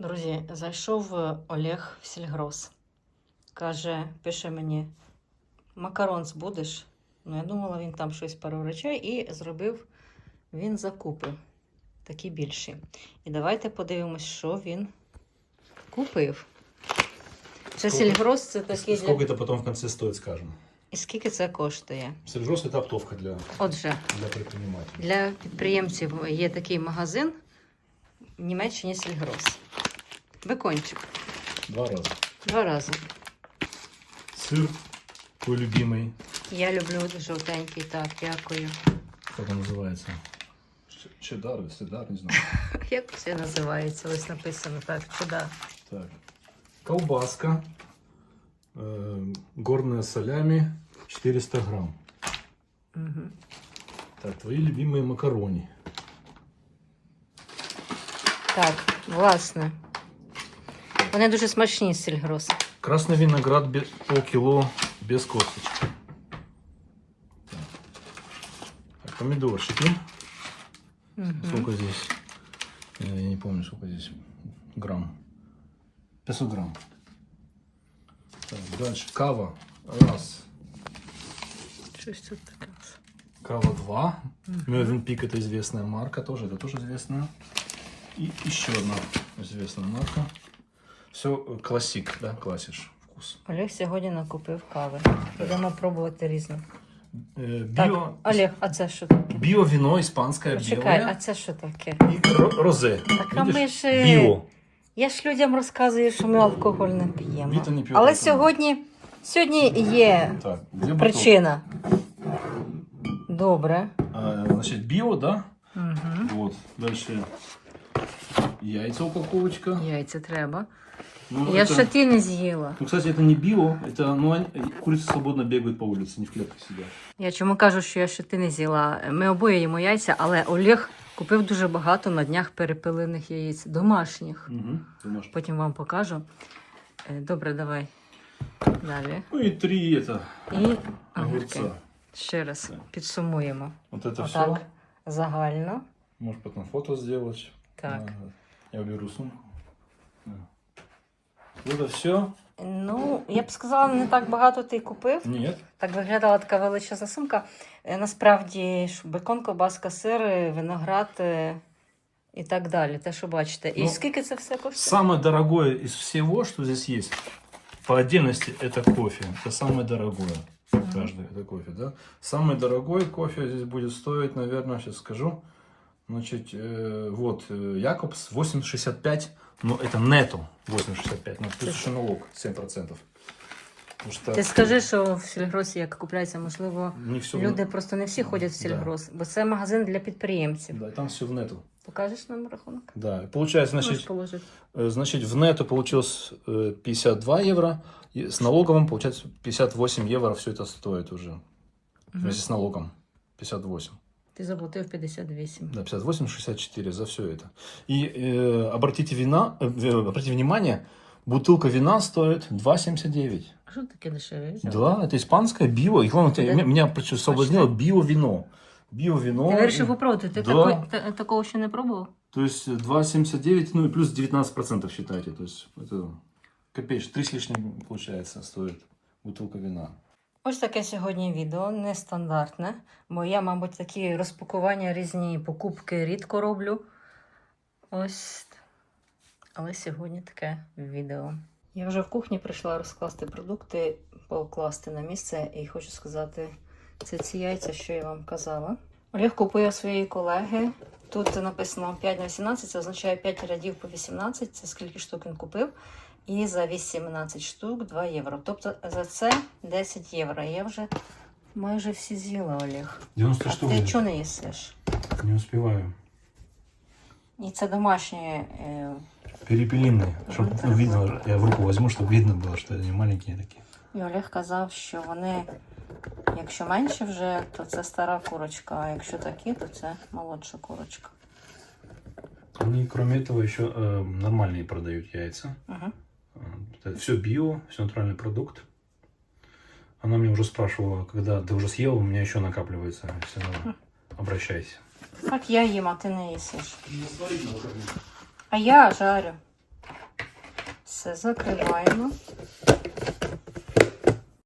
Друзі, зайшов е, Олег в сільгроз. Каже, пише мені: макаронс будеш? Ну, я думала, він там щось пару речей і зробив він закупи. Такі більші. І давайте подивимось, що він купив. Це Скільки- сільгроз, це такий Сколько для... это потом в конце стоит, скажем. І скільки це коштує? Сельжос это оптовка для, Отже, для предпринимателей. для підприємців є такий магазин в Німеччині сільгроз. Бекончик. Два раза. Два рази. Сыр твой любимый. Я люблю жовтенький, так, дякую. Как он называется? Чедар, седар, не знаю. Як це називається? Ось написано так, чуда. Так. Колбаска. э, горная солями 400 грамм. Угу. Так, твои любимые макарони. Так, власне. Вони дуже смачні сільгроз. Красный виноград бе- полкило без косточки. Так. Помидорчики. Мгм. Сколько здесь? Я не помню, сколько здесь грамм. 500 грамм. Так, дальше. Кава. Раз. Щось тут таке. Кава 2. Мгм. Мёвенпик это известная марка тоже. Это тоже известная. И еще одна известная марка. Все классик, да, классиш вкус. Олег сьогодні накупив кави. Будемо пробувати різну. Э, Так, Олег, а це що таке? био вино испанское Почекай, а це що таке? ро- розе. Так, а ми ж, е, Био. Я ж людям розказую, що ми алкоголь не п'ємо. Віта не п'є Але алкоголь. сьогодні, сьогодні є Так, бутылка? причина. Добре. А, значит, био, да? Угу. Вот. Дальше яйца упаковочка. Яйця треба. Ну, Я это- ще ті не з'їла. Ну, кстати, это не био, это ну, они- курицы свободно бегают по улице, не в клетках сидят. Я чому кажу, що я ще ти не з'їла. Ми обоє їмо яйця, але Олег купив дуже багато на днях перепилених яєць, домашніх. Угу. Потім вам покажу. Е, Добре, давай. Далі. Ну и три это І огірки. огурца. Ще раз Так. підсумуємо. Вот это все. Отак. Загально. Можешь потом фото сделать. Так. Ага. Я уберу сумку. Да. Вот это все? Ну, я б сказала, не так багато ти купив. Нет. Так виглядала така величезна сумка. Е, Насправді, ж бекон, ковбаска, сир, е, виноград е, і так далі. Те, що бачите. І Ну, скільки це все коштує? Самое дорогое из всего, что здесь есть, по отдельности, это кофе. Это самое дорогое. Каждый это кофе, да? Самый дорогой кофе здесь будет стоить, наверное, сейчас скажу. Значит, э, вот, э, Якобс 8,65, но это нету 8,65, ну, плюс еще налог 7%. Потому что Ти скажи, що в сільгросі, як купляється, можливо, не все люди просто не всі ходять в Да. сільгрос, бо це магазин для підприємців. Да, там все в нету. Покажеш нам рахунок? Да, и получается, Можеш значит, положити. э, значит, в нету получилось э, 52 евро, и с налоговым, получается, 58 евро все это стоит уже. Мгм. Вместе с налогом. 58. Ти заплатив 58. Да, 58, 64 за все это. И э, обратите, вина, э, в- обратите внимание, бутылка вина стоит 2,79. А що таке дешеве? взяв? Да, это испанское био. И главное, Да. меня, меня причем соблазнило био-вино. Био-вино. Ти вирішив попробувати. Ти Да. тако- та- такого ще не пробував? То есть э, 2,79, ну и плюс 19% считайте. То есть это копеечь, 3 с лишним, получается, стоит бутылка вина. Ось таке сьогодні відео нестандартне, бо я, мабуть, такі розпакування різні покупки рідко роблю. Ось. Але сьогодні таке відео. Я вже в кухні прийшла розкласти продукти, покласти на місце і хочу сказати, це ці яйця, що я вам казала. Олег купує у своєї колеги. Тут написано 5 на 18, це означає 5 рядів по 18, це скільки штук він купив. І за 18 штук 2 євро. Тобто за це 10 євро. Я вже майже всі з'їла, Олег. 90 А ти чого не їсиш? Не успеваю. І це домашнє. е, Перепелиные, чтоб, ну, видно, я в руку возьму, чтобы видно было, что они маленькие такие. І Олег казав, що вони, якщо менше вже, то це стара курочка, а якщо такі, то це молодша курочка. Они, кроме этого, еще э, нормальные продают яйца. Угу. Это все био, все натуральный продукт. Она мне уже спрашивала, когда ты уже съел, у меня еще накапливается. Все равно обращайся. Так я їм, а ти не їсиш. А я жарю. Все, закриваємо.